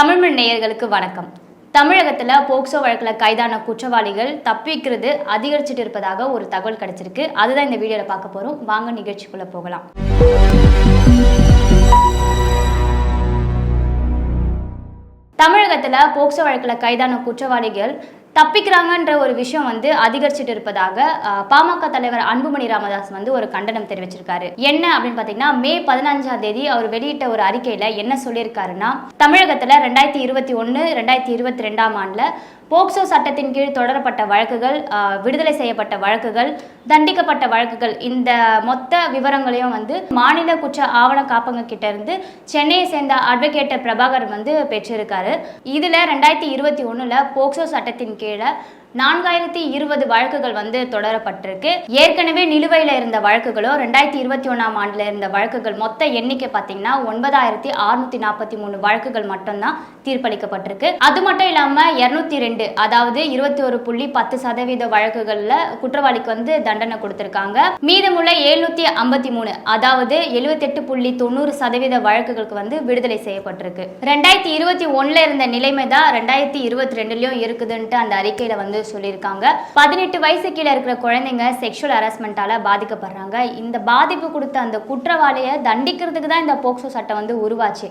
தமிழ்மண் நேயர்களுக்கு வணக்கம். தமிழகத்துல போக்சோ வழக்குல கைதான குற்றவாளிகள் தப்பிக்கிறது அதிகரிச்சுட்டு இருப்பதாக ஒரு தகவல் கிடைச்சிருக்கு. அதுதான் இந்த வீடியோவில் பார்க்க போறோம். வாங்க நிகழ்ச்சிக்குள்ள போகலாம். தமிழகத்துல போக்சோ வழக்குல கைதான குற்றவாளிகள் தப்பிக்கிறாங்கன்ற ஒரு விஷயம் வந்து அதிகரிச்சுட்டு இருப்பதாக பாமக தலைவர் அன்புமணி ராமதாஸ் வந்து ஒரு கண்டனம் தெரிவிச்சிருக்காரு. என்ன அப்படின்னு பாத்தீங்கன்னா மே பதினஞ்சாம் தேதி அவர் வெளியிட்ட ஒரு அறிக்கையில என்ன சொல்லியிருக்காருன்னா தமிழகத்துல ரெண்டாயிரத்தி இருபத்தி ஒன்னு ரெண்டாயிரத்தி இருபத்தி ரெண்டாம் ஆண்டுல போக்சோ சட்டத்தின் கீழ் தொடரப்பட்ட வழக்குகள் விடுதலை செய்யப்பட்ட வழக்குகள் தண்டிக்கப்பட்ட வழக்குகள் இந்த மொத்த விவரங்களையும் வந்து மாநில குற்ற ஆவண காப்பங்க கிட்ட இருந்து சென்னையை சேர்ந்த அட்வொகேட்டர் பிரபாகர் வந்து பெற்றிருக்காரு. இதுல ரெண்டாயிரத்தி இருபத்தி ஒண்ணுல போக்சோ சட்டத்தின் கீழே நான்காயிரத்தி இருபது வழக்குகள் வந்து தொடரப்பட்டிருக்கு. ஏற்கனவே நிலுவையில் இருந்த வழக்குகளோ ரெண்டாயிரத்தி இருபத்தி ஒன்றாம் ஆண்டில் இருந்த வழக்குகள் மொத்த எண்ணிக்கை பார்த்தீங்கன்னா ஒன்பதாயிரத்தி அறுநூத்தி நாற்பத்தி மூணு வழக்குகள் மட்டும்தான் தீர்ப்பளிக்கப்பட்டிருக்கு. அது மட்டும் இல்லாமல் இரநூத்தி ரெண்டு அதாவது இருபத்தி ஒரு புள்ளி பத்து சதவீத வழக்குகளில் குற்றவாளிக்கு வந்து தண்டனை கொடுத்துருக்காங்க. மீதமுள்ள எழுநூத்தி ஐம்பத்தி மூணு அதாவது எழுபத்தெட்டு புள்ளி தொண்ணூறு சதவீத வழக்குகளுக்கு வந்து விடுதலை செய்யப்பட்டிருக்கு. ரெண்டாயிரத்தி இருபத்தி ஒன்றில் இருந்த நிலைமை தான் ரெண்டாயிரத்தி இருபத்தி ரெண்டுலையும் இருக்குதுன்ட்டு அந்த அறிக்கையில் வந்து சொல்லியிருக்காங்க. பதினெட்டு வயசு கீழே இருக்கிற குழந்தைங்க செக்ஷுவல் ஹராஸ்மெண்ட்டால பாதிக்கப்படுறாங்க. இந்த பாதிப்பு கொடுத்த அந்த குற்றவாளியை தண்டிக்கிறதுக்கு தான் இந்த போக்சோ சட்டம் வந்து உருவாச்சு.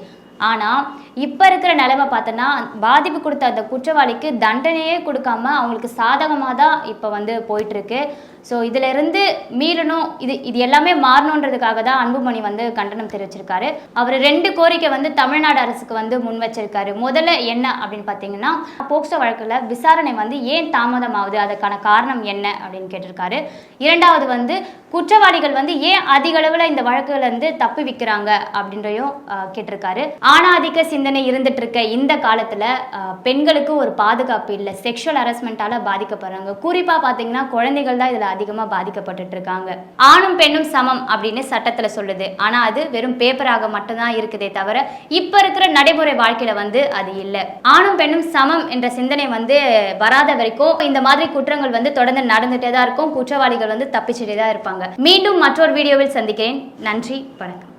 ஆனால் இப்போ இருக்கிற நிலைமை பார்த்தோன்னா பாதிப்பு கொடுத்த அந்த குற்றவாளிக்கு தண்டனையே கொடுக்காம அவங்களுக்கு சாதகமாக தான் இப்போ வந்து போயிட்டுருக்கு ஸோ இதிலிருந்து மீளணும் இது இது எல்லாமே மாறணுன்றதுக்காக தான் அன்புமணி வந்து கண்டனம் தெரிவிச்சிருக்காரு. அவர் ரெண்டு கோரிக்கை வந்து தமிழ்நாடு அரசுக்கு வந்து முன் வச்சிருக்காரு. முதல்ல என்ன அப்படின்னு பார்த்தீங்கன்னா போக்சோ வழக்கில் விசாரணை வந்து ஏன் தாமதமாகுது? அதுக்கான காரணம் என்ன அப்படின்னு கேட்டிருக்காரு. இரண்டாவது வந்து குற்றவாளிகள் வந்து ஏன் அதிக அளவில் இந்த வழக்குலேருந்து தப்பி விற்கிறாங்க அப்படின்றையும் கேட்டிருக்காரு. ஆணாதிக்க சிந்தனை இருந்துட்டு இருக்க இந்த காலத்தில் பெண்களுக்கு ஒரு பாதுகாப்பு இல்லை. செக்ஷுவல் ஹரஸ்மெண்ட்டால் பாதிக்கப்படுறாங்க. குறிப்பாக பார்த்தீங்கன்னா குழந்தைகள் தான் இதில் அதிகமா பாதிக்கப்பட்டுட்டு இருக்காங்க ஆணும் பெண்ணும் சமம் அப்படின்னு சட்டத்துல சொல்லுது. ஆனா அது வெறும் பேப்பராக மட்டும்தான் இருக்குதே தவிர இப்ப இருக்கிற நடைமுறை வாழ்க்கையில வந்து அது இல்லை. ஆணும் பெண்ணும் சமம் என்ற சிந்தனை வந்து வராத வரைக்கும் இந்த மாதிரி குற்றங்கள் வந்து தொடர்ந்து நடந்துட்டே தான் இருக்கும். குற்றவாளிகள் வந்து தப்பிச்சுட்டே தான் இருப்பாங்க. மீண்டும் மற்றொரு வீடியோவில் சந்திக்கிறேன். நன்றி வணக்கம்.